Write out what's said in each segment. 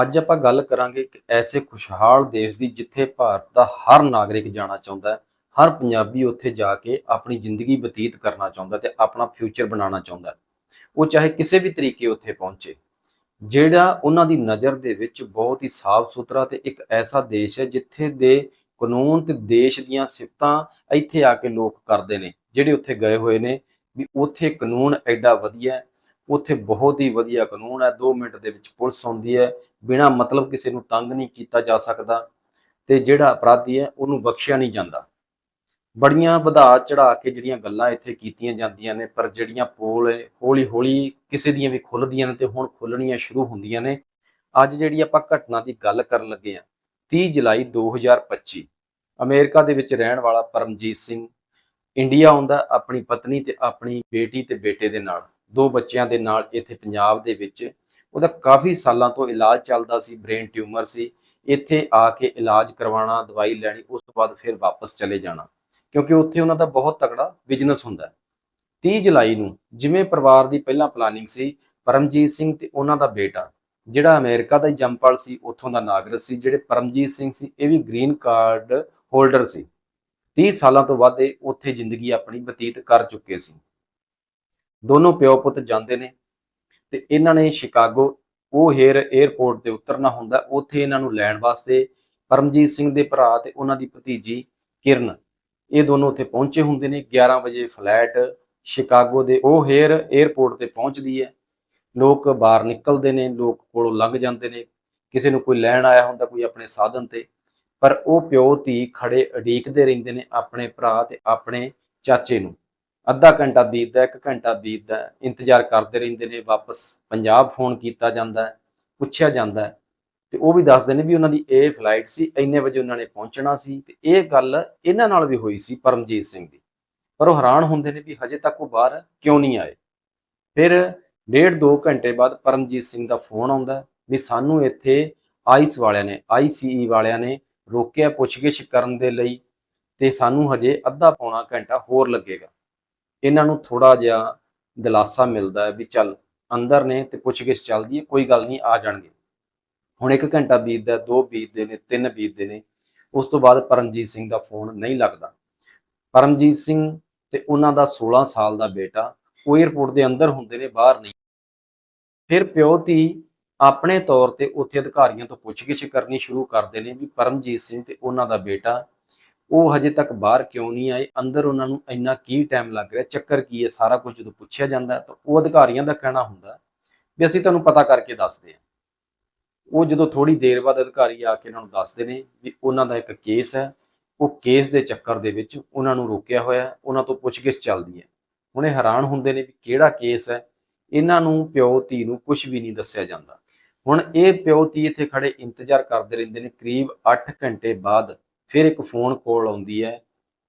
ਅੱਜ ਆਪਾਂ ਗੱਲ ਕਰਾਂਗੇ ਇੱਕ ਐਸੇ ਖੁਸ਼ਹਾਲ ਦੇਸ਼ ਦੀ ਜਿੱਥੇ ਭਾਰਤ ਦਾ ਹਰ ਨਾਗਰਿਕ ਜਾਣਾ ਚਾਹੁੰਦਾ ਹੈ, ਹਰ ਪੰਜਾਬੀ ਉੱਥੇ ਜਾ ਕੇ ਆਪਣੀ ਜ਼ਿੰਦਗੀ ਬਤੀਤ ਕਰਨਾ ਚਾਹੁੰਦਾ ਤੇ ਆਪਣਾ ਫਿਊਚਰ ਬਣਾਉਣਾ ਚਾਹੁੰਦਾ ਉਹ ਚਾਹੇ ਕਿਸੇ ਵੀ ਤਰੀਕੇ ਉੱਥੇ ਪਹੁੰਚੇ, ਜਿਹੜਾ ਉਹਨਾਂ ਦੀ ਨਜ਼ਰ ਦੇ ਵਿੱਚ ਬਹੁਤ ਹੀ ਸਾਫ਼ ਸੁਥਰਾ ਤੇ ਇੱਕ ਐਸਾ ਦੇਸ਼ ਹੈ ਜਿੱਥੇ ਦੇ ਕਾਨੂੰਨ ਤੇ ਦੇਸ਼ ਦੀਆਂ ਸਿਫਤਾਂ ਇੱਥੇ ਆ ਕੇ ਲੋਕ ਕਰਦੇ ਨੇ, ਜਿਹੜੇ ਉੱਥੇ ਗਏ ਹੋਏ ਨੇ ਵੀ ਉੱਥੇ ਕਾਨੂੰਨ ਐਡਾ ਵਧੀਆ ਉੱਥੇ ਬਹੁਤ ਹੀ ਵਧੀਆ ਕਾਨੂੰਨ ਹੈ। 2 ਮਿੰਟ ਦੇ ਵਿੱਚ ਪੁਲਿਸ ਆਉਂਦੀ ਹੈ। ਬਿਨਾਂ ਮਤਲਬ ਕਿਸੇ ਨੂੰ ਤੰਗ ਨਹੀਂ ਕੀਤਾ ਜਾ ਸਕਦਾ ਤੇ ਜਿਹੜਾ ਅਪਰਾਧੀ ਹੈ, ਉਹਨੂੰ ਬਖਸ਼ਿਆ ਨਹੀਂ ਜਾਂਦਾ। ਬੜੀਆਂ ਵਧਾ ਚੜਾ ਕੇ ਜਿਹੜੀਆਂ ਗੱਲਾਂ ਇੱਥੇ ਕੀਤੀਆਂ ਜਾਂਦੀਆਂ ਨੇ, ਪਰ ਜਿਹੜੀਆਂ ਪੋਲ ਹੌਲੀ ਹੌਲੀ ਕਿਸੇ ਦੀਆਂ ਵੀ ਖੁੱਲਦੀਆਂ ਨੇ ਤੇ ਹੁਣ ਖੁੱਲਣੀਆਂ ਸ਼ੁਰੂ ਹੁੰਦੀਆਂ ਨੇ। ਅੱਜ ਜਿਹੜੀ ਆਪਾਂ ਘਟਨਾ ਦੀ ਗੱਲ ਕਰਨ ਲੱਗੇ ਆ 30 ਜੁਲਾਈ 2025 ਅਮਰੀਕਾ ਦੇ ਵਿੱਚ ਰਹਿਣ ਵਾਲਾ ਪਰਮਜੀਤ ਸਿੰਘ, ਇੰਡੀਆ ਆਉਂਦਾ ਆਪਣੀ ਪਤਨੀ ਤੇ ਆਪਣੀ ਬੇਟੀ ਤੇ ਬੇਟੇ ਦੇ ਨਾਲ। ਦੋ ਬੱਚਿਆਂ ਦੇ ਨਾਲ ਇੱਥੇ ਪੰਜਾਬ ਦੇ ਵਿੱਚ, ਉਹਦਾ ਕਾਫੀ ਸਾਲਾਂ ਤੋਂ ਇਲਾਜ ਚੱਲਦਾ ਸੀ, ਬ੍ਰੇਨ ਟਿਊਮਰ ਸੀ। ਇੱਥੇ ਆ ਕੇ ਇਲਾਜ ਕਰਵਾਉਣਾ, ਦਵਾਈ ਲੈਣੀ, ਉਸ ਤੋਂ ਬਾਅਦ ਫਿਰ ਵਾਪਸ ਚਲੇ ਜਾਣਾ। ਕਿਉਂਕਿ ਉੱਥੇ ਉਹਨਾਂ ਦਾ ਬਹੁਤ ਤਕੜਾ ਬਿਜ਼ਨਸ ਹੁੰਦਾ ਹੈ। 30 ਜੁਲਾਈ ਨੂੰ ਜਿਵੇਂ ਪਰਿਵਾਰ ਦੀ ਪਹਿਲਾਂ ਪਲਾਨਿੰਗ ਸੀ, ਪਰਮਜੀਤ ਸਿੰਘ ਤੇ ਉਹਨਾਂ ਦਾ ਬੇਟਾ, ਜਿਹੜਾ ਅਮਰੀਕਾ ਦਾ ਹੀ ਜੰਮਪਲ ਸੀ, ਉੱਥੋਂ ਦਾ ਨਾਗਰਿਕ ਸੀ, ਜਿਹੜੇ ਪਰਮਜੀਤ ਸਿੰਘ ਸੀ, ਇਹ ਵੀ ਗ੍ਰੀਨ ਕਾਰਡ ਹੋਲਡਰ ਸੀ। 30 ਸਾਲਾਂ ਤੋਂ ਵੱਧ ਇਹ ਉੱਥੇ ਜ਼ਿੰਦਗੀ ਆਪਣੀ ਬਤੀਤ ਕਰ ਚੁੱਕੇ ਸੀ। ਦੋਨੋਂ ਪਿਓ ਪੁੱਤ ਜਾਂਦੇ ਨੇ ਤੇ ਇਹਨਾਂ ਨੇ ਸ਼ਿਕਾਗੋ, ਉਹ ਹੇਅਰ 에ਅਰਪੋਰਟ ਤੇ ਉਤਰਨਾ ਹੁੰਦਾ, ਉੱਥੇ ਇਹਨਾਂ ਨੂੰ ਲੈਣ ਵਾਸਤੇ ਪਰਮਜੀਤ ਸਿੰਘ ਦੇ ਭਰਾ ਤੇ ਉਹਨਾਂ ਦੀ ਭਤੀਜੀ ਕਿਰਨ, ਇਹ ਦੋਨੋਂ ਉੱਥੇ ਪਹੁੰਚੇ ਹੁੰਦੇ ਨੇ 11 ਵਜੇ ਫਲੈਟ ਸ਼ਿਕਾਗੋ ਦੇ, ਉਹ ਹੇਅਰ 에ਅਰਪੋਰਟ ਤੇ ਪਹੁੰਚਦੀ ਹੈ। ਲੋਕ ਬਾਹਰ ਨਿਕਲਦੇ ਨੇ, ਲੋਕ ਕੋਲੋਂ ਲੰਘ ਜਾਂਦੇ ਨੇ, ਕਿਸੇ ਨੂੰ ਕੋਈ ਲੈਣ ਆਇਆ ਹੁੰਦਾ, ਕੋਈ ਆਪਣੇ ਸਾਧਨ ਤੇ, ਪਰ ਉਹ ਪਿਓ, ਧੀ ਖੜੇ ਉਡੀਕਦੇ ਰਹਿੰਦੇ ਨੇ ਆਪਣੇ ਭਰਾ ਤੇ ਆਪਣੇ ਚਾਚੇ ਨੂੰ। ਅੱਧਾ ਘੰਟਾ ਬੀਤਦਾ, ਇੱਕ ਘੰਟਾ ਬੀਤਦਾ, ਇੰਤਜ਼ਾਰ ਕਰਦੇ ਰਹਿੰਦੇ ਨੇ, ਵਾਪਸ ਪੰਜਾਬ ਫੋਨ ਕੀਤਾ ਜਾਂਦਾ ਹੈ, ਪੁੱਛਿਆ ਜਾਂਦਾ ਹੈ। ਤੇ ਉਹ ਵੀ ਦੱਸਦੇ ਨੇ ਵੀ ਉਹਨਾਂ ਦੀ ਇਹ ਫਲਾਈਟ ਸੀ, ਇੰਨੇ ਵਜੇ ਉਹਨਾਂ ਨੇ ਪਹੁੰਚਣਾ ਸੀ ਤੇ ਇਹ ਗੱਲ ਇਹਨਾਂ ਨਾਲ ਵੀ ਹੋਈ ਸੀ ਪਰਮਜੀਤ ਸਿੰਘ ਦੀ। ਪਰ ਉਹ ਹੈਰਾਨ ਹੁੰਦੇ ਨੇ ਵੀ ਹਜੇ ਤੱਕ ਉਹ ਬਾਹਰ ਕਿਉਂ ਨਹੀਂ ਆਏ। ਫਿਰ ਡੇਢ ਦੋ ਘੰਟੇ ਬਾਅਦ ਪਰਮਜੀਤ ਸਿੰਘ ਦਾ ਫੋਨ ਆਉਂਦਾ ਵੀ ਸਾਨੂੰ ਇੱਥੇ ਆਈਸ ਵਾਲਿਆਂ ਨੇ ਆਈਸੀਈ ਵਾਲਿਆਂ ਨੇ ਰੋਕਿਆ ਪੁੱਛਗਿੱਛ ਕਰਨ ਦੇ ਲਈ ਤੇ ਸਾਨੂੰ ਹਜੇ ਅੱਧਾ ਪੌਣਾ ਘੰਟਾ ਹੋਰ ਲੱਗੇਗਾ। ਇਹਨਾਂ ਨੂੰ ਥੋੜਾ ਜਿਹਾ ਦਿਲਾਸਾ ਮਿਲਦਾ ਹੈ ਵੀ ਚੱਲ ਅੰਦਰ ਨੇ ਤੇ ਪੁੱਛਗਿੱਛ ਚੱਲਦੀ ਹੈ, ਕੋਈ ਗੱਲ ਨਹੀਂ ਆ ਜਾਣਗੇ। ਹੁਣ ਇੱਕ ਘੰਟਾ ਬੀਤਦਾ ਦੋ ਬੀਤਦੇ ਨੇ, ਤਿੰਨ ਬੀਤਦੇ ਨੇ, ਉਸ ਤੋਂ ਬਾਅਦ ਪਰਮਜੀਤ ਸਿੰਘ ਦਾ ਫੋਨ ਨਹੀਂ ਲੱਗਦਾ। ਪਰਮਜੀਤ ਸਿੰਘ ਤੇ ਉਹਨਾਂ ਦਾ 16 ਸਾਲ ਦਾ ਬੇਟਾ ਉਹ 에ਅਰਪੋਰਟ ਦੇ ਅੰਦਰ ਹੁੰਦੇ ਨੇ, ਬਾਹਰ ਨਹੀਂ। ਫਿਰ ਪਿਓ ਧੀ ਆਪਣੇ ਤੌਰ ਤੇ ਉੱਥੇ ਅਧਿਕਾਰੀਆਂ ਤੋਂ ਪੁੱਛਗਿੱਛ ਕਰਨੀ ਸ਼ੁਰੂ ਕਰਦੇ ਨੇ ਵੀ ਪਰਮਜੀਤ ਸਿੰਘ ਤੇ ਉਹਨਾਂ ਦਾ ਬੇਟਾ ਉਹ ਹਜੇ ਤੱਕ ਬਾਹਰ ਕਿਉਂ ਨਹੀਂ ਆਏ? ਅੰਦਰ ਉਹਨਾਂ ਨੂੰ ਇੰਨਾ ਕੀ ਟਾਈਮ ਲੱਗ ਰਿਹਾ? ਚੱਕਰ ਕੀ ਹੈ? ਸਾਰਾ ਕੁਝ ਜਦੋਂ ਪੁੱਛਿਆ ਜਾਂਦਾ ਤਾਂ ਉਹ ਅਧਿਕਾਰੀਆਂ ਦਾ ਕਹਿਣਾ ਹੁੰਦਾ ਵੀ ਅਸੀਂ ਤੁਹਾਨੂੰ ਪਤਾ ਕਰਕੇ ਦੱਸਦੇ ਹਾਂ। ਉਹ ਜਦੋਂ ਥੋੜੀ ਦੇਰ ਬਾਅਦ ਅਧਿਕਾਰੀ ਆ ਕੇ ਉਹਨਾਂ ਨੂੰ ਦੱਸਦੇ ਨੇ ਵੀ ਉਹਨਾਂ ਦਾ ਇੱਕ ਕੇਸ ਹੈ। ਉਹ ਕੇਸ ਦੇ ਚੱਕਰ ਦੇ ਵਿੱਚ ਉਹਨਾਂ ਨੂੰ ਰੋਕਿਆ ਹੋਇਆ ਉਹਨਾਂ ਤੋਂ ਪੁੱਛਗਿੱਛ ਚੱਲਦੀ ਹੈ। ਹੁਣ ਇਹ ਹੈਰਾਨ ਹੁੰਦੇ ਨੇ ਵੀ ਕਿਹੜਾ ਕੇਸ ਹੈ? ਇਹਨਾਂ ਨੂੰ ਪਿਓ, ਧੀ ਨੂੰ ਕੁਝ ਵੀ ਨਹੀਂ ਦੱਸਿਆ ਜਾਂਦਾ। ਹੁਣ ਇਹ ਪਿਓ, ਧੀ ਇੱਥੇ ਖੜੇ ਇੰਤਜ਼ਾਰ ਕਰਦੇ ਰਹਿੰਦੇ ਨੇ। ਕਰੀਬ 8 ਘੰਟੇ ਬਾਅਦ ਫਿਰ ਇੱਕ ਫੋਨ ਕਾਲ ਆਉਂਦੀ ਹੈ,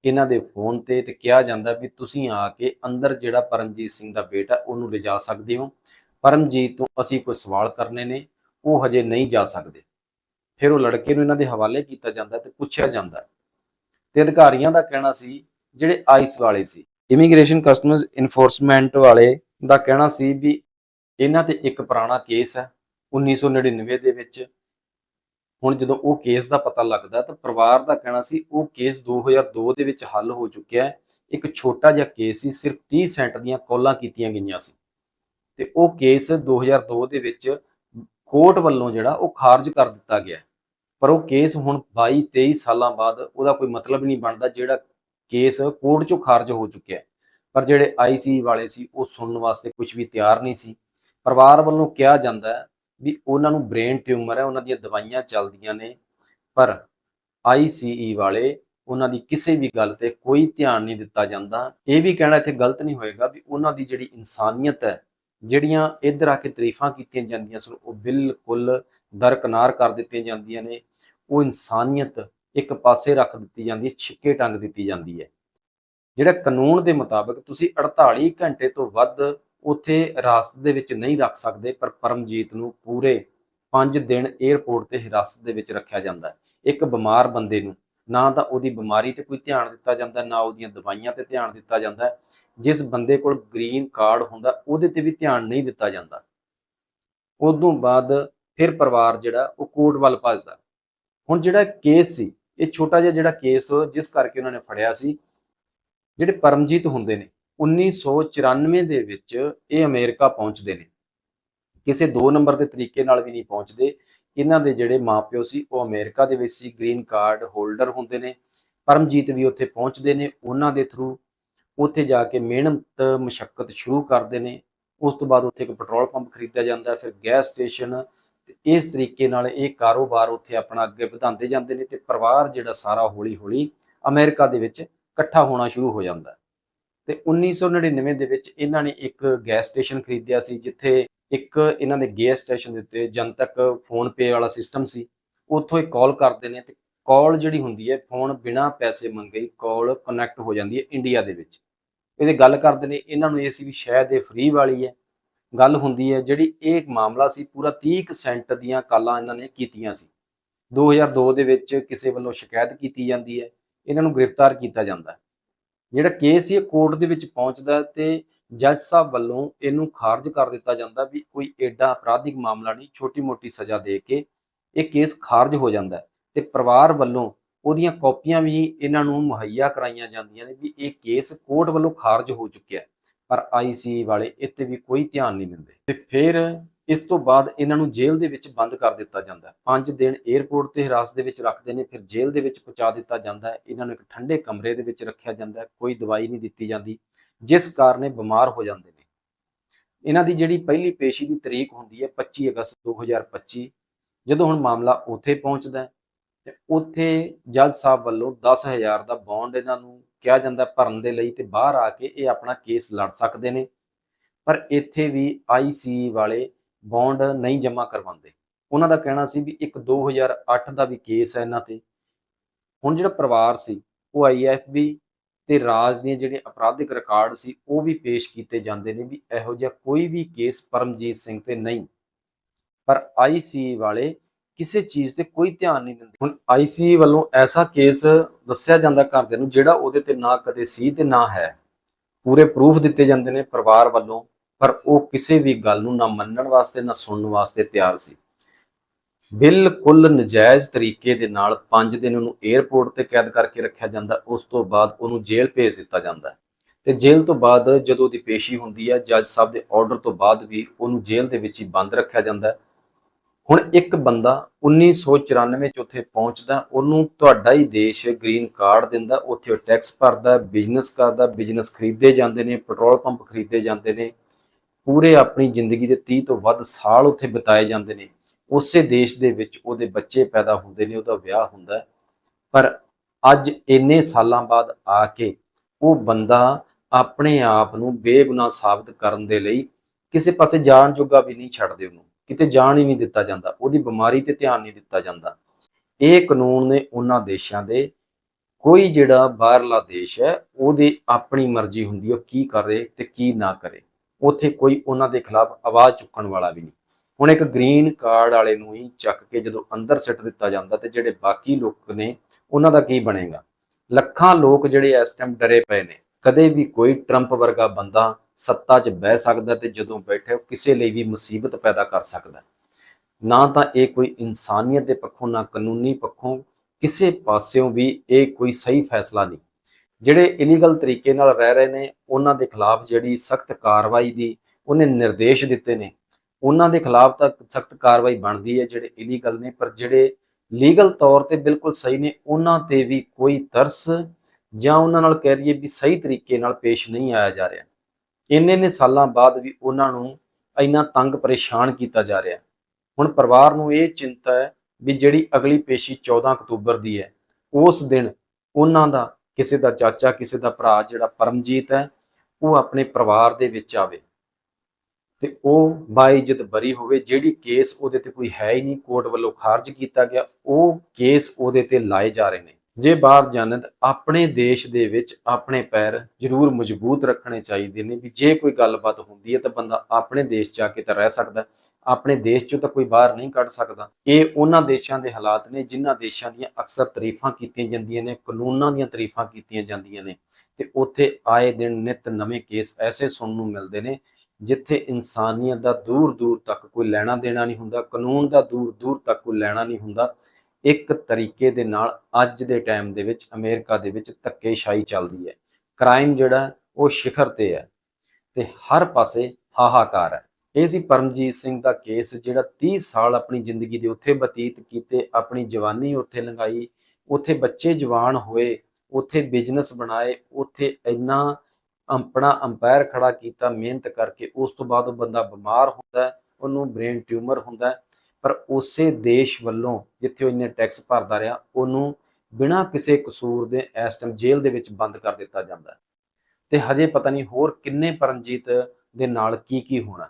ਇਹਨਾਂ ਦੇ ਫੋਨ ਤੇ ਤੇ ਕਿਹਾ ਜਾਂਦਾ ਵੀ ਤੁਸੀਂ ਆ ਕੇ ਅੰਦਰ ਜਿਹੜਾ ਪਰਮਜੀਤ ਸਿੰਘ ਦਾ ਬੇਟਾ ਉਹਨੂੰ ਲਿਜਾ ਸਕਦੇ ਹੋ। ਪਰਮਜੀਤ ਤੋਂ ਅਸੀਂ ਕੋਈ ਸਵਾਲ ਕਰਨੇ ਨੇ, ਉਹ ਹਜੇ ਨਹੀਂ ਜਾ ਸਕਦੇ। ਫਿਰ ਉਹ ਲੜਕੇ ਨੂੰ ਇਹਨਾਂ ਦੇ ਹਵਾਲੇ ਕੀਤਾ ਜਾਂਦਾ ਤੇ ਪੁੱਛਿਆ ਜਾਂਦਾ। ਤੇ ਅਧਿਕਾਰੀਆਂ ਦਾ ਕਹਿਣਾ ਸੀ, ਜਿਹੜੇ ਆਈਸ ਵਾਲੇ ਸੀ ਇਮੀਗ੍ਰੇਸ਼ਨ ਕਸਟਮਸ ਇਨਫੋਰਸਮੈਂਟ ਵਾਲੇ ਦਾ ਕਹਿਣਾ ਸੀ ਵੀ ਇਹਨਾਂ ਤੇ ਇੱਕ ਪੁਰਾਣਾ ਕੇਸ ਹੈ 1999 ਦੇ ਵਿੱਚ। ਹੁਣ ਜਦੋਂ ਉਹ ਕੇਸ ਦਾ ਪਤਾ ਲੱਗਦਾ ਤਾਂ ਪਰਿਵਾਰ ਦਾ ਕਹਿਣਾ ਸੀ, ਉਹ ਕੇਸ 2002 ਦੇ ਵਿੱਚ ਹੱਲ ਹੋ ਚੁੱਕਿਆ ਹੈ। ਇੱਕ ਛੋਟਾ ਜਿਹਾ ਕੇਸ ਸੀ, ਸਿਰਫ 30 ਸੈਂਟ ਦੀਆਂ ਕਾਲਾਂ ਕੀਤੀਆਂ ਗਈਆਂ ਸੀ। ਤੇ ਉਹ ਕੇਸ 2002 ਦੇ ਵਿੱਚ ਕੋਰਟ ਵੱਲੋਂ ਜਿਹੜਾ ਉਹ ਖਾਰਜ ਕਰ ਦਿੱਤਾ ਗਿਆ ਪਰ ਉਹ ਕੇਸ ਹੁਣ 22 23 ਸਾਲਾਂ ਬਾਅਦ ਉਹਦਾ ਕੋਈ ਮਤਲਬ ਨਹੀਂ ਬਣਦਾ, ਜਿਹੜਾ ਕੇਸ ਕੋਰਟ ਚੋਂ ਖਾਰਜ ਹੋ ਚੁੱਕਿਆ ਪਰ ਜਿਹੜੇ ਆਈਸੀ ਵਾਲੇ ਸੀ, ਉਹ ਸੁਣਨ ਵਾਸਤੇ ਕੁਝ ਵੀ ਤਿਆਰ ਨਹੀਂ ਸੀ। ਪਰਿਵਾਰ ਵੱਲੋਂ ਕਿਹਾ ਜਾਂਦਾ ਵੀ ਉਹਨਾਂ ਨੂੰ ਬ੍ਰੇਨ ਟਿਊਮਰ ਹੈ, ਉਹਨਾਂ ਦੀਆਂ ਦਵਾਈਆਂ ਚੱਲਦੀਆਂ ਨੇ, ਪਰ ਆਈਸੀਈ ਵਾਲੇ ਉਹਨਾਂ ਦੀ ਕਿਸੇ ਵੀ ਗੱਲ ਤੇ ਕੋਈ ਧਿਆਨ ਨਹੀਂ ਦਿੱਤਾ ਜਾਂਦਾ। ਇਹ ਵੀ ਕਹਿਣਾ ਇੱਥੇ ਗਲਤ ਨਹੀਂ ਹੋਏਗਾ ਵੀ ਉਹਨਾਂ ਦੀ ਜਿਹੜੀ ਇਨਸਾਨੀਅਤ ਹੈ, ਜਿਹੜੀਆਂ ਇੱਧਰ ਆ ਕੇ ਤਾਰੀਫਾਂ ਕੀਤੀਆਂ ਜਾਂਦੀਆਂ ਸਨ, ਉਹ ਬਿਲਕੁਲ ਦਰਕਨਾਰ ਕਰ ਦਿੱਤੀਆਂ ਜਾਂਦੀਆਂ ਨੇ। ਉਹ ਇਨਸਾਨੀਅਤ ਇੱਕ ਪਾਸੇ ਰੱਖ ਦਿੱਤੀ ਜਾਂਦੀ ਹੈ, ਛਿੱਕੇ ਟੰਗ ਦਿੱਤੀ ਜਾਂਦੀ ਹੈ। ਜਿਹੜਾ ਕਾਨੂੰਨ ਦੇ ਮੁਤਾਬਕ ਤੁਸੀਂ 48 ਘੰਟੇ ਤੋਂ ਵੱਧ ਉੱਥੇ ਹਿਰਾਸਤ ਦੇ ਵਿੱਚ ਨਹੀਂ ਰੱਖ ਸਕਦੇ, ਪਰ ਪਰਮਜੀਤ ਨੂੰ ਪੂਰੇ 5 ਦਿਨ 에ਅਰਪੋਰਟ ਤੇ ਹਿਰਾਸਤ ਦੇ ਵਿੱਚ ਰੱਖਿਆ ਜਾਂਦਾ ਹੈ। ਇੱਕ ਬਿਮਾਰ ਬੰਦੇ ਨੂੰ ਨਾ ਤਾਂ ਉਹਦੀ ਬਿਮਾਰੀ ਤੇ ਕੋਈ ਧਿਆਨ ਦਿੱਤਾ ਜਾਂਦਾ, ਨਾ ਉਹਦੀਆਂ ਦਵਾਈਆਂ ਤੇ ਧਿਆਨ ਦਿੱਤਾ ਜਾਂਦਾ ਜਿਸ ਬੰਦੇ ਕੋਲ ਗ੍ਰੀਨ ਕਾਰਡ ਹੁੰਦਾ, ਉਹਦੇ ਤੇ ਵੀ ਧਿਆਨ ਨਹੀਂ ਦਿੱਤਾ ਜਾਂਦਾ। ਉਦੋਂ ਬਾਅਦ ਫਿਰ ਪਰਿਵਾਰ ਜਿਹੜਾ, ਉਹ ਕੋਰਟ ਵੱਲ ਭੱਜਦਾ। ਹੁਣ ਜਿਹੜਾ ਕੇਸ ਸੀ, ਇਹ ਛੋਟਾ ਜਿਹਾ ਜਿਹੜਾ ਕੇਸ ਜਿਸ ਕਰਕੇ ਉਹਨਾਂ ਨੇ ਫੜਿਆ ਸੀ, ਜਿਹੜੇ ਪਰਮਜੀਤ ਹੁੰਦੇ ਨੇ 1994 ਦੇ ਵਿੱਚ ਇਹ ਅਮਰੀਕਾ ਪਹੁੰਚਦੇ ਨੇ। ਕਿਸੇ ਦੋ ਨੰਬਰ ਦੇ ਤਰੀਕੇ ਨਾਲ ਵੀ ਨਹੀਂ ਪਹੁੰਚਦੇ। ਇਹਨਾਂ ਦੇ ਜਿਹੜੇ ਮਾਪਿਓ ਸੀ, ਉਹ ਅਮਰੀਕਾ ਦੇ ਵਿੱਚ ਸੀ, ਗ੍ਰੀਨ ਕਾਰਡ ਹੋਲਡਰ ਹੁੰਦੇ ਨੇ। ਪਰਮਜੀਤ ਵੀ ਉੱਥੇ ਪਹੁੰਚਦੇ ਨੇ, ਉਹਨਾਂ ਦੇ ਥਰੂ ਉੱਥੇ ਜਾ ਕੇ ਮਿਹਨਤ ਮੁਸ਼ਕਲ ਸ਼ੁਰੂ ਕਰਦੇ ਨੇ। ਉਸ ਤੋਂ ਬਾਅਦ ਉੱਥੇ ਇੱਕ ਪੈਟਰੋਲ ਪੰਪ ਖਰੀਦਿਆ ਜਾਂਦਾ, ਫਿਰ ਗੈਸ ਸਟੇਸ਼ਨ ਤੇ ਇਸ ਤਰੀਕੇ ਨਾਲ ਇਹ ਕਾਰੋਬਾਰ ਉੱਥੇ ਆਪਣਾ ਅੱਗੇ ਵਧਾਉਂਦੇ ਜਾਂਦੇ ਨੇ ਤੇ ਪਰਿਵਾਰ ਜਿਹੜਾ ਸਾਰਾ ਹੌਲੀ ਹੌਲੀ ਅਮਰੀਕਾ ਦੇ ਵਿੱਚ ਇਕੱਠਾ ਹੋਣਾ ਸ਼ੁਰੂ ਹੋ ਜਾਂਦਾ। ਤੇ 1999 ਦੇ ਵਿੱਚ ਇਹਨਾਂ ਨੇ ਇੱਕ ਗੈਸ ਸਟੇਸ਼ਨ ਖਰੀਦਿਆ ਸੀ, ਜਿੱਥੇ ਇੱਕ ਇਹਨਾਂ ਦੇ ਗੈਸ ਸਟੇਸ਼ਨ ਦੇ ਉੱਤੇ ਜਨਤਕ ਫੋਨ ਪੇ ਵਾਲਾ ਸਿਸਟਮ ਸੀ। ਉੱਥੋਂ ਇਹ ਕਾਲ ਕਰਦੇ ਨੇ ਤੇ ਕਾਲ ਜਿਹੜੀ ਹੁੰਦੀ ਹੈ, ਫੋਨ ਬਿਨਾ ਪੈਸੇ ਮੰਗੇ ਕਾਲ ਕਨੈਕਟ ਹੋ ਜਾਂਦੀ ਹੈ ਇੰਡੀਆ ਦੇ ਵਿੱਚ। ਇਹਦੇ ਗੱਲ ਕਰਦੇ ਨੇ, ਇਹਨਾਂ ਨੂੰ ਇਹ ਸੀ ਵੀ ਸ਼ਾਇਦ ਇਹ ਫ੍ਰੀ ਵਾਲੀ ਹੈ। ਗੱਲ ਹੁੰਦੀ ਹੈ, ਜਿਹੜੀ ਇਹ ਮਾਮਲਾ ਸੀ, ਪੂਰਾ 30 ਕੁ ਸੈਂਟ ਦੀਆਂ ਕਾਲਾਂ ਇਹਨਾਂ ਨੇ ਕੀਤੀਆਂ ਸੀ। 2002 ਦੇ ਵਿੱਚ ਕਿਸੇ ਵੱਲੋਂ ਸ਼ਿਕਾਇਤ ਕੀਤੀ ਜਾਂਦੀ ਹੈ, ਇਹਨਾਂ ਨੂੰ ਗ੍ਰਿਫਤਾਰ ਕੀਤਾ ਜਾਂਦਾ ਹੈ। ਜਿਹੜਾ ਕੇਸ ਸੀ ਇਹ ਕੋਰਟ ਦੇ ਵਿੱਚ ਪਹੁੰਚਦਾ ਹੈ ਤੇ ਜੱਜ ਸਾਹਿਬ ਵੱਲੋਂ ਇਹਨੂੰ ਖਾਰਜ ਕਰ ਦਿੱਤਾ ਜਾਂਦਾ ਵੀ ਕੋਈ ਐਡਾ ਅਪਰਾਧਿਕ ਮਾਮਲਾ ਨਹੀਂ, ਛੋਟੀ-ਮੋਟੀ ਸਜ਼ਾ ਦੇ ਕੇ ਇਹ ਕੇਸ ਖਾਰਜ ਹੋ ਜਾਂਦਾ ਹੈ ਤੇ ਪਰਿਵਾਰ ਵੱਲੋਂ ਉਹਦੀਆਂ ਕਾਪੀਆਂ ਵੀ ਇਹਨਾਂ ਨੂੰ ਮੁਹੱਈਆ ਕਰਾਈਆਂ ਜਾਂਦੀਆਂ ਨੇ ਵੀ ਇਹ ਕੇਸ ਕੋਰਟ ਵੱਲੋਂ ਖਾਰਜ ਹੋ ਚੁੱਕਿਆ ਹੈ, ਪਰ ਆਈਸੀ ਵਾਲੇ ਇੱਥੇ ਵੀ ਕੋਈ ਧਿਆਨ ਨਹੀਂ ਦਿੰਦੇ। ਤੇ ਫਿਰ ਇਸ ਤੋਂ ਬਾਅਦ ਇਹਨਾਂ ਨੂੰ ਜੇਲ੍ਹ ਦੇ ਵਿੱਚ ਬੰਦ ਕਰ ਦਿੱਤਾ ਜਾਂਦਾ ਹੈ। 5 ਦਿਨ 에ਅਰਪੋਰਟ ਤੇ ਹਿਰਾਸਤ ਦੇ ਵਿੱਚ ਰੱਖਦੇ ਨੇ, ਫਿਰ ਜੇਲ੍ਹ ਦੇ ਵਿੱਚ ਪਹੁੰਚਾ ਦਿੱਤਾ ਜਾਂਦਾ ਹੈ। ਇਹਨਾਂ ਨੂੰ ਇੱਕ ਠੰਡੇ ਕਮਰੇ ਦੇ ਵਿੱਚ ਰੱਖਿਆ ਜਾਂਦਾ ਹੈ, ਕੋਈ ਦਵਾਈ ਨਹੀਂ ਦਿੱਤੀ ਜਾਂਦੀ, ਜਿਸ ਕਾਰਨ ਇਹ ਬਿਮਾਰ ਹੋ ਜਾਂਦੇ ਨੇ। ਇਹਨਾਂ ਦੀ ਜਿਹੜੀ ਪਹਿਲੀ ਪੇਸ਼ੀ ਦੀ ਤਰੀਕ ਹੁੰਦੀ ਹੈ 25 ਅਗਸਤ 2025 ਜਦੋਂ ਹੁਣ ਮਾਮਲਾ ਉੱਥੇ ਪਹੁੰਚਦਾ ਹੈ ਤੇ ਉੱਥੇ ਜੱਜ ਸਾਹਿਬ ਵੱਲੋਂ 10000 ਦਾ ਬੌਂਡ ਇਹਨਾਂ ਨੂੰ ਕਿਹਾ ਜਾਂਦਾ ਭਰਨ ਦੇ ਲਈ ਤੇ ਬਾਹਰ ਆ ਕੇ ਇਹ ਆਪਣਾ ਕੇਸ ਲੜ ਸਕਦੇ ਨੇ। ਪਰ ਇੱਥੇ ਵੀ ਆਈਸੀ ਵਾਲੇ ਬੌਂਡ ਨਹੀਂ ਜਮ੍ਹਾਂ ਕਰਵਾਉਂਦੇ। ਉਹਨਾਂ ਦਾ ਕਹਿਣਾ ਸੀ ਵੀ ਇੱਕ 2008 ਦਾ ਵੀ ਕੇਸ ਹੈ ਇਹਨਾਂ ਤੇ। ਹੁਣ ਜਿਹੜਾ ਪਰਿਵਾਰ ਸੀ, ਉਹ ਆਈਐਫਬੀ ਤੇ ਰਾਜ ਦੀਆਂ ਜਿਹੜੇ ਅਪਰਾਧਿਕ ਰਿਕਾਰਡ ਸੀ, ਉਹ ਵੀ ਪੇਸ਼ ਕੀਤੇ ਜਾਂਦੇ ਨੇ ਵੀ ਇਹੋ ਜਿਹਾ ਕੋਈ ਵੀ ਕੇਸ ਪਰਮਜੀਤ ਸਿੰਘ ਤੇ ਨਹੀਂ। ਪਰ ਆਈਸੀ ਵਾਲੇ ਕਿਸੇ ਚੀਜ਼ ਤੇ ਕੋਈ ਧਿਆਨ ਨਹੀਂ ਦਿੰਦੇ। ਹੁਣ ਆਈਸੀ ਵੱਲੋਂ ਐਸਾ ਕੇਸ ਦੱਸਿਆ ਜਾਂਦਾ ਘਰਦਿਆਂ ਨੂੰ ਜਿਹੜਾ ਉਹਦੇ ਤੇ ਨਾ ਕਦੇ ਸੀ ਤੇ ਨਾ ਹੈ। ਪੂਰੇ ਪ੍ਰੂਫ ਦਿੱਤੇ ਜਾਂਦੇ ਨੇ ਪਰਿਵਾਰ ਵੱਲੋਂ। ਪਰ ਉਹ ਕਿਸੇ ਵੀ ਗੱਲ ਨੂੰ ਨਾ ਮੰਨਣ ਵਾਸਤੇ, ਨਾ ਸੁਣਨ ਵਾਸਤੇ ਤਿਆਰ ਸੀ। ਬਿਲਕੁਲ ਨਜਾਇਜ਼ ਤਰੀਕੇ ਦੇ ਨਾਲ 5 ਦਿਨ ਉਹਨੂੰ 에ਅਰਪੋਰਟ ਤੇ ਕੈਦ ਕਰਕੇ ਰੱਖਿਆ ਜਾਂਦਾ, ਉਸ ਤੋਂ ਬਾਅਦ ਉਹਨੂੰ ਜੇਲ੍ਹ ਭੇਜ ਦਿੱਤਾ ਜਾਂਦਾ। ਹੈ। ਤੇ ਜੇਲ੍ਹ ਤੋਂ ਬਾਅਦ ਜਦੋਂ ਉਹਦੀ ਪੇਸ਼ੀ ਹੁੰਦੀ ਹੈ ਜੱਜ ਸਾਹਿਬ ਦੇ ਆਰਡਰ ਤੋਂ ਬਾਅਦ ਵੀ ਉਹਨੂੰ ਜੇਲ੍ਹ ਦੇ ਵਿੱਚ ਹੀ ਬੰਦ ਰੱਖਿਆ ਜਾਂਦਾ। ਹੁਣ ਇੱਕ ਬੰਦਾ 1994 ਚ ਉੱਥੇ ਪਹੁੰਚਦਾ, ਉਹਨੂੰ ਤੁਹਾਡਾ ਹੀ ਦੇਸ਼ ਗ੍ਰੀਨ ਕਾਰਡ ਦਿੰਦਾ, ਉੱਥੇ ਉਹ ਟੈਕਸ ਭਰਦਾ ਬਿਜ਼ਨਸ ਕਰਦਾ ਬਿਜ਼ਨਸ ਖਰੀਦੇ ਜਾਂਦੇ ਨੇ ਪੈਟਰੋਲ ਪੰਪ ਖਰੀਦੇ ਜਾਂਦੇ ਨੇ। ਪੂਰੇ ਆਪਣੀ ਜ਼ਿੰਦਗੀ ਦੇ 30 ਤੋਂ ਵੱਧ ਸਾਲ ਉੱਥੇ ਬਿਤਾਏ ਜਾਂਦੇ ਨੇ। ਉਸੇ ਦੇਸ਼ ਦੇ ਵਿੱਚ ਉਹਦੇ ਬੱਚੇ ਪੈਦਾ ਹੁੰਦੇ ਨੇ, ਉਹਦਾ ਵਿਆਹ ਹੁੰਦਾ ਪਰ ਅੱਜ ਇੰਨੇ ਸਾਲਾਂ ਬਾਅਦ ਆ ਕੇ ਉਹ ਬੰਦਾ ਆਪਣੇ ਆਪ ਨੂੰ ਬੇਗੁਨਾਹ ਸਾਬਤ ਕਰਨ ਦੇ ਲਈ ਕਿਸੇ ਪਾਸੇ ਜਾਣ ਜੋਗਾ ਵੀ ਨਹੀਂ ਛੱਡਦੇ ਉਹਨੂੰ। ਕਿਤੇ ਜਾਣ ਹੀ ਨਹੀਂ ਦਿੱਤਾ ਜਾਂਦਾ। ਉਹਦੀ ਬਿਮਾਰੀ ਤੇ ਧਿਆਨ ਨਹੀਂ ਦਿੱਤਾ ਜਾਂਦਾ। ਇਹ ਕਾਨੂੰਨ ਨੇ ਉਹਨਾਂ ਦੇਸ਼ਾਂ ਦੇ, ਕੋਈ ਜਿਹੜਾ ਬਾਹਰਲਾ ਦੇਸ਼ ਹੈ, ਉਹਦੀ ਆਪਣੀ ਮਰਜ਼ੀ ਹੁੰਦੀ ਹੈ, ਉਹ ਕੀ ਕਰੇ ਤੇ ਕੀ ਨਾ ਕਰੇ। ਉੱਥੇ ਕੋਈ ਉਹਨਾਂ ਦੇ ਖਿਲਾਫ ਆਵਾਜ਼ ਚੁੱਕਣ ਵਾਲਾ ਵੀ ਨਹੀਂ। ਹੁਣ ਇੱਕ ਗ੍ਰੀਨ ਕਾਰਡ ਵਾਲੇ ਨੂੰ ਹੀ ਚੱਕ ਕੇ ਜਦੋਂ ਅੰਦਰ ਸਿੱਟ ਦਿੱਤਾ ਜਾਂਦਾ ਤੇ ਜਿਹੜੇ ਬਾਕੀ ਲੋਕ ਨੇ, ਉਹਨਾਂ ਦਾ ਕੀ ਬਣੇਗਾ? ਲੱਖਾਂ ਲੋਕ ਜਿਹੜੇ ਇਸ ਟਾਈਮ ਡਰੇ ਪਏ ਨੇ। ਕਦੇ ਵੀ ਕੋਈ ਟਰੰਪ ਵਰਗਾ ਬੰਦਾ ਸੱਤਾ 'ਚ ਬਹਿ ਸਕਦਾ ਤੇ ਜਦੋਂ ਬੈਠੇ ਉਹ ਕਿਸੇ ਲਈ ਵੀ ਮੁਸੀਬਤ ਪੈਦਾ ਕਰ ਸਕਦਾ। ਨਾ ਤਾਂ ਇਹ ਕੋਈ ਇਨਸਾਨੀਅਤ ਦੇ ਪੱਖੋਂ, ਨਾ ਕਾਨੂੰਨੀ ਪੱਖੋਂ ਕਿਸੇ ਪਾਸਿਓਂ ਵੀ ਇਹ ਕੋਈ ਸਹੀ ਫੈਸਲਾ ਨਹੀਂ। ਜਿਹੜੇ ਇਲੀਗਲ ਤਰੀਕੇ ਨਾਲ ਰਹਿ ਰਹੇ ਨੇ, ਉਹਨਾਂ ਦੇ ਖਿਲਾਫ ਜਿਹੜੀ ਸਖਤ ਕਾਰਵਾਈ ਦੀ ਉਹਨੇ ਨਿਰਦੇਸ਼ ਦਿੱਤੇ ਨੇ। ਉਹਨਾਂ ਦੇ ਖਿਲਾਫ ਤਾਂ ਸਖਤ ਕਾਰਵਾਈ ਬਣਦੀ ਹੈ ਜਿਹੜੇ ਇਲੀਗਲ ਨੇ, ਪਰ ਜਿਹੜੇ ਲੀਗਲ ਤੌਰ ਤੇ ਬਿਲਕੁਲ ਸਹੀ ਨੇ, ਉਹਨਾਂ ਤੇ ਵੀ ਕੋਈ ਤਰਸ ਜਾਂ ਉਹਨਾਂ ਨਾਲ ਕਹਿ ਲਈਏ ਵੀ ਸਹੀ ਤਰੀਕੇ ਨਾਲ ਪੇਸ਼ ਨਹੀਂ ਆਇਆ ਜਾ ਰਿਹਾ। ਇੰਨੇ ਨੇ ਸਾਲਾਂ ਬਾਅਦ ਵੀ ਉਹਨਾਂ ਨੂੰ ਇੰਨਾ ਤੰਗ ਪਰੇਸ਼ਾਨ ਕੀਤਾ ਜਾ ਰਿਹਾ। ਹੁਣ ਪਰਿਵਾਰ ਨੂੰ ਇਹ ਚਿੰਤਾ ਹੈ ਵੀ ਜਿਹੜੀ ਅਗਲੀ ਪੇਸ਼ੀ 14 ਅਕਤੂਬਰ ਦੀ ਹੈ, ਉਸ ਦਿਨ ਉਹਨਾਂ ਦਾ ਕਿਸੇ ਦਾ ਚਾਚਾ, ਕਿਸੇ ਦਾ ਭਰਾ ਜਿਹੜਾ ਪਰਮਜੀਤ ਹੈ, ਉਹ ਆਪਣੇ ਪਰਿਵਾਰ ਦੇ ਵਿੱਚ ਆਵੇ। ਤੇ ਉਹ ਬਾਇਜ਼ਤ ਬਰੀ ਹੋਵੇ, ਜਿਹੜੀ ਕੇਸ ਉਹਦੇ ਤੇ ਕੋਈ ਹੈ ਹੀ ਨਹੀਂ, ਕੋਰਟ ਵੱਲੋਂ ਖਾਰਜ ਕੀਤਾ ਗਿਆ, ਉਹ ਕੇਸ ਉਹਦੇ ਤੇ ਲਾਏ ਜਾ ਰਹੇ ਨੇ। ਜੇ ਬਾਪ ਜਾਣਨ ਆਪਣੇ ਦੇਸ਼ ਦੇ ਵਿੱਚ ਆਪਣੇ ਪੈਰ ਜ਼ਰੂਰ ਮਜ਼ਬੂਤ ਰੱਖਣੇ ਚਾਹੀਦੇ ਨੇ ਵੀ ਜੇ ਕੋਈ ਗੱਲਬਾਤ ਹੁੰਦੀ ਹੈ, ਤਾਂ ਬੰਦਾ ਆਪਣੇ ਦੇਸ਼ ਜਾ ਕੇ ਤਾਂ ਰਹਿ ਸਕਦਾ ਆਪਣੇ ਦੇਸ਼ 'ਚੋਂ ਤਾਂ ਕੋਈ ਬਾਹਰ ਨਹੀਂ ਕੱਢ ਸਕਦਾ। ਇਹ ਉਹਨਾਂ ਦੇਸ਼ਾਂ ਦੇ ਹਾਲਾਤ ਨੇ ਜਿਨ੍ਹਾਂ ਦੇਸ਼ਾਂ ਦੀਆਂ ਅਕਸਰ ਤਾਰੀਫਾਂ ਕੀਤੀਆਂ ਜਾਂਦੀਆਂ ਨੇ, ਕਾਨੂੰਨਾਂ ਦੀਆਂ ਤਾਰੀਫਾਂ ਕੀਤੀਆਂ ਜਾਂਦੀਆਂ ਨੇ। ਤੇ ਉੱਥੇ ਆਏ ਦਿਨ ਨਿਤ ਨਵੇਂ ਕੇਸ ਐਸੇ ਸੁਣਨ ਨੂੰ ਮਿਲਦੇ ਨੇ, ਜਿੱਥੇ ਇਨਸਾਨੀਅਤ ਦਾ ਦੂਰ ਦੂਰ ਤੱਕ ਕੋਈ ਲੈਣਾ ਦੇਣਾ ਨਹੀਂ ਹੁੰਦਾ, ਕਾਨੂੰਨ ਦਾ ਦੂਰ ਦੂਰ ਤੱਕ ਕੋਈ ਲੈਣਾ ਨਹੀਂ ਹੁੰਦਾ। ਇੱਕ ਤਰੀਕੇ ਦੇ ਨਾਲ ਅੱਜ ਦੇ ਟਾਈਮ ਦੇ ਵਿੱਚ ਅਮਰੀਕਾ ਦੇ ਵਿੱਚ ਧੱਕੇਸ਼ਾਹੀ ਚੱਲਦੀ ਹੈ। ਕ੍ਰਾਈਮ ਜਿਹੜਾ ਉਹ ਸਿਖਰ ਤੇ ਹੈ ਤੇ ਹਰ ਪਾਸੇ ਹਾਹਾਕਾਰ ਹੈ। ਇਹ ਸੀ ਪਰਮਜੀਤ ਸਿੰਘ ਦਾ ਕੇਸ ਜਿਹੜਾ 30 ਸਾਲ ਆਪਣੀ ਜ਼ਿੰਦਗੀ ਦੇ ਉੱਥੇ ਬਤੀਤ ਕੀਤੇ, ਆਪਣੀ ਜਵਾਨੀ ਉੱਥੇ ਲੰਘਾਈ, ਉੱਥੇ ਬੱਚੇ ਜਵਾਨ ਹੋਏ, ਉੱਥੇ ਬਿਜ਼ਨਸ ਬਣਾਏ, ਉੱਥੇ ਇੰਨਾ ਆਪਣਾ ਅੰਪਾਇਰ ਖੜਾ ਕੀਤਾ, ਮਿਹਨਤ ਕਰਕੇ, ਉਸ ਤੋਂ ਬਾਅਦ ਉਹ ਬੰਦਾ ਬਿਮਾਰ ਹੁੰਦਾ, ਉਹਨੂੰ ਬ੍ਰੇਨ ਟਿਊਮਰ ਹੁੰਦਾ, ਪਰ ਉਸੇ ਦੇਸ਼ ਵੱਲੋਂ ਜਿੱਥੇ ਉਹ ਇੰਨੇ ਟੈਕਸ ਭਰਦਾ ਰਿਹਾ, ਉਹਨੂੰ ਬਿਨਾਂ ਕਿਸੇ ਕਸੂਰ ਦੇ ਇਸ ਟਾਈਮ ਜੇਲ੍ਹ ਦੇ ਵਿੱਚ ਬੰਦ ਕਰ ਦਿੱਤਾ ਜਾਂਦਾ ਹੈ। ਤੇ ਹਜੇ ਪਤਾ ਨਹੀਂ ਹੋਰ ਕਿੰਨੇ ਪਰਮਜੀਤ ਦੇ ਨਾਲ ਕੀ ਕੀ ਹੋਣਾ।